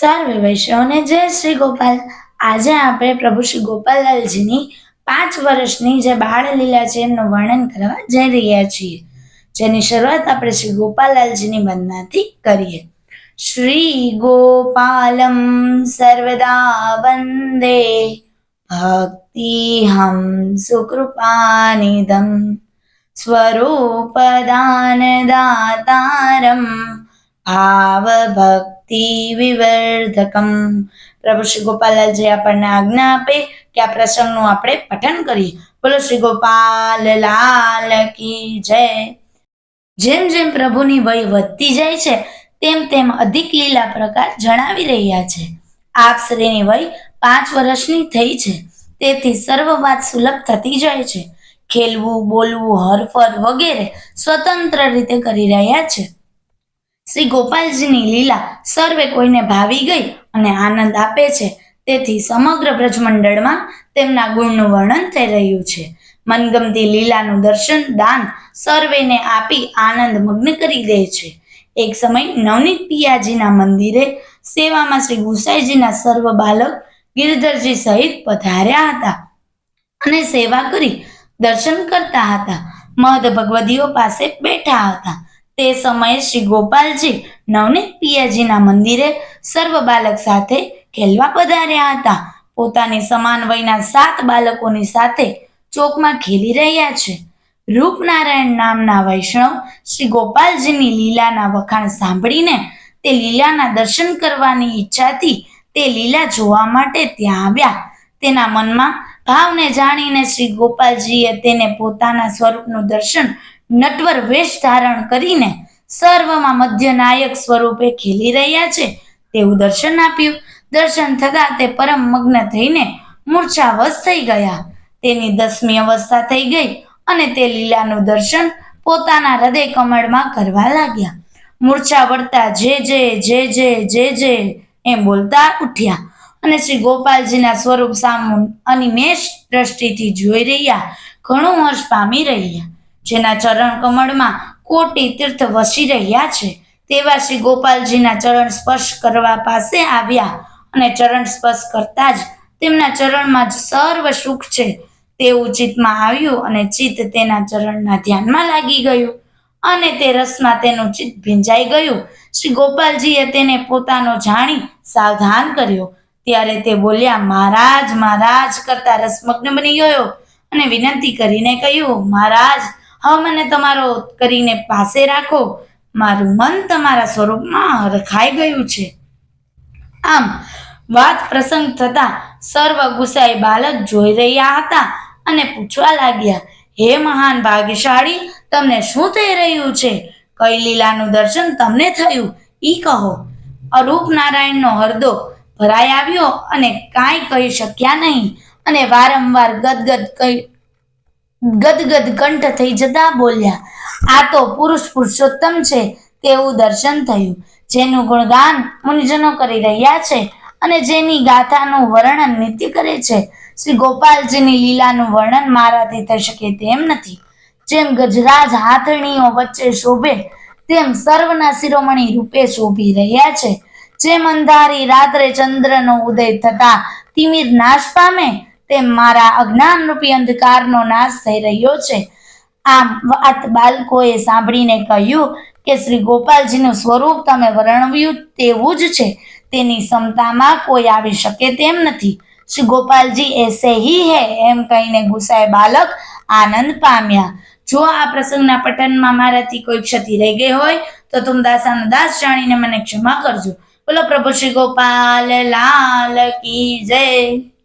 સર્વે વૈષ્ણવને જય શ્રી ગોપાલ. આજે આપણે પ્રભુ શ્રી ગોપાલલાલજીની પાંચ વર્ષની જે બાળ લીલા છે એમનું વર્ણન કરવા જઈ રહ્યા છીએ. જેની શરૂઆત આપણે શ્રી ગોપાલલાલજીની વંદનાથી કરીએ. શ્રી ગોપાલમ સર્વદા વંદે. ભક્તિ હમ સુકૃપાનિદમ સ્વરૂપદાન દાતારમ. ભાવભક્તિ વિવર્ધકમ પ્રભુ શ્રી ગોપાલજી આપણને આજ્ઞા આપે કે આ પ્રસંગનું આપણે પઠન કરીએ। બોલો શ્રી ગોપાલ લાલ કી જય। જેમ જેમ પ્રભુની વય વધતી જાય છે, તેમ તેમ અધિક લીલા પ્રકાર જણાવી રહ્યા છે। આપ શ્રીની વય પાંચ વર્ષની થઈ છે, તેથી સર્વ વાત સુલભ થતી જાય છે। ખેલવું, બોલવું, હરફર વગેરે સ્વતંત્ર રીતે કરી રહ્યા છે। શ્રી ગોપાલજીની લીલા સર્વે કોઈને ભાવી ગઈ અને આનંદ આપે છે. તેથી સમગ્ર બ્રજમંડળમાં તેમના ગુણનું વર્ણન થઈ રહ્યું છે. મનગમતી લીલાનું દર્શન દાન સર્વેને આપી આનંદ મગ્ન કરી દે છે. એક સમય નવનીત પિયાજીના મંદિરે સેવામાં શ્રી ગુસાઈજીના સર્વ બાલક ગિરધરજી સહિત પધાર્યા હતા અને સેવા કરી દર્શન કરતા હતા. મહદ ભગવદીઓ પાસે બેઠા હતા. તે સમયે શ્રી ગોપાલજી નવનીત પિયાજીના મંદિરે સર્વ બાલક સાથે ખેલવા પધાર્યા હતા. પોતાની સમાન વયના સાત બાળકોની સાથે ચોકમાં ખેલી રહ્યા છે. રૂપનારાયણ નામના વૈષ્ણવ શ્રી ગોપાલજીની લીલાના વખાણ સાંભળીને તે લીલાના દર્શન કરવાની ઈચ્છાથી તે લીલા જોવા માટે ત્યાં આવ્યા. તેના મનમાં ભાવને જાણીને શ્રી ગોપાલજીએ તેને પોતાના સ્વરૂપનું દર્શન નટવર વેશ ધારણ કરીને સર્વમાં મધ્યનાયક સ્વરૂપે ખેલી રહ્યા છે. તેવું દર્શન આપ્યું. દર્શન થતાં તે પરમ મગ્ન થઈને મૂર્છાવશ થઈ ગયા. તેની દસમી અવસ્થા થઈ ગઈ અને તે લીલાનું દર્શન પોતાના હૃદય કમળમાં કરવા લાગ્યા. મૂર્છા વળતા જે જે જે જે જે જે એમ બોલતા ઉઠ્યા અને શ્રી ગોપાલજીના સ્વરૂપ સામુ અનિમેષ દ્રષ્ટિથી જોઈ રહ્યા. ઘણું હર્ષ પામી રહ્યા. જેના ચરણ કમળમાં કોટી તીર્થ વસી રહ્યા છે, તેવા શ્રી ગોપાલજીના ચરણ સ્પર્શ કરવા પાસે આવ્યા અને ચરણ સ્પર્શ કરતા જ તેમના ચરણમાં જ સર્વ સુખ છે. તેવું ચિત્તમાં આવ્યું અને ચિત્ત તેના ચરણના ધ્યાનમાં લાગી ગયું અને તે રસમાં તેનું ચિત્ત ભીંજાઈ ગયું. શ્રી ગોપાલજીએ તેને પોતાનો જાણી સાવધાન કર્યો. ત્યારે તે બોલ્યા, મહારાજ મહારાજ, કરતા રસમગ્ન બની ગયો અને વિનંતી કરીને કહ્યું, મહારાજ હવે મને તમારો કરીને પાસે રાખો. મારું મન તમારા સ્વરૂપમાં રખાઈ ગયું છે. આમ, વાત પ્રસંગ થતા સર્વ ગુસાઈ બાલક જોઈ રહ્યા હતા અને પૂછવા લાગ્યા, હે મહાન ભાગ્યશાળી, તમને શું થઈ રહ્યું છે? કઈ લીલાનું દર્શન તમને થયું? ઈ કહો. અરૂપ નારાયણનો હરદો ભરાઈ આવ્યો અને કાંઈ કહી શક્યા નહીં અને વારંવાર ગદગદ કઈ ગદગદ કંઠ થઈ જતા બોલ્યા, આ તો પુરુષ પુરુષોત્તમ છે, તેવું દર્શન થયું. જેનું ગુણગાન મુનિજનો કરી રહ્યા છે અને જેની ગાથાનું વર્ણન નિત્ય કરે છે. શ્રી ગોપાલજીની લીલાનું વર્ણન મારાથી થઈ શકે તેમ નથી. જેમ ગજરાજ હાથણીઓ વચ્ચે શોભે, તેમ સર્વના શિરોમણી રૂપે શોભી રહ્યા છે. જેમ અંધારી રાત્રે ચંદ્રનો ઉદય થતા તિમિર નાશ પામે તેમ મારા અજ્ઞાન રૂપી અંધકારનો નાશ થઈ રહ્યો છે. આમ વાત બાળકોએ સાંભળીને કહ્યું કે, શ્રી ગોપાલજીનું સ્વરૂપ તમે વર્ણવ્યું તેવું જ છે. તેની ક્ષમતામાં કોઈ આવી શકે તેમ નથી. શ્રી ગોપાલજી એસે હી હે એમ કહીને ગુસાય બાલક આનંદ પામ્યા. જો આ પ્રસંગના પઠનમાં મારાથી કોઈ ક્ષતિ રહી ગઈ હોય, તો તુમ દાસાનો દાસ જાણીને મને ક્ષમા કરજો. બોલો પ્રભુ શ્રી ગોપાલ, લાલ કી જય.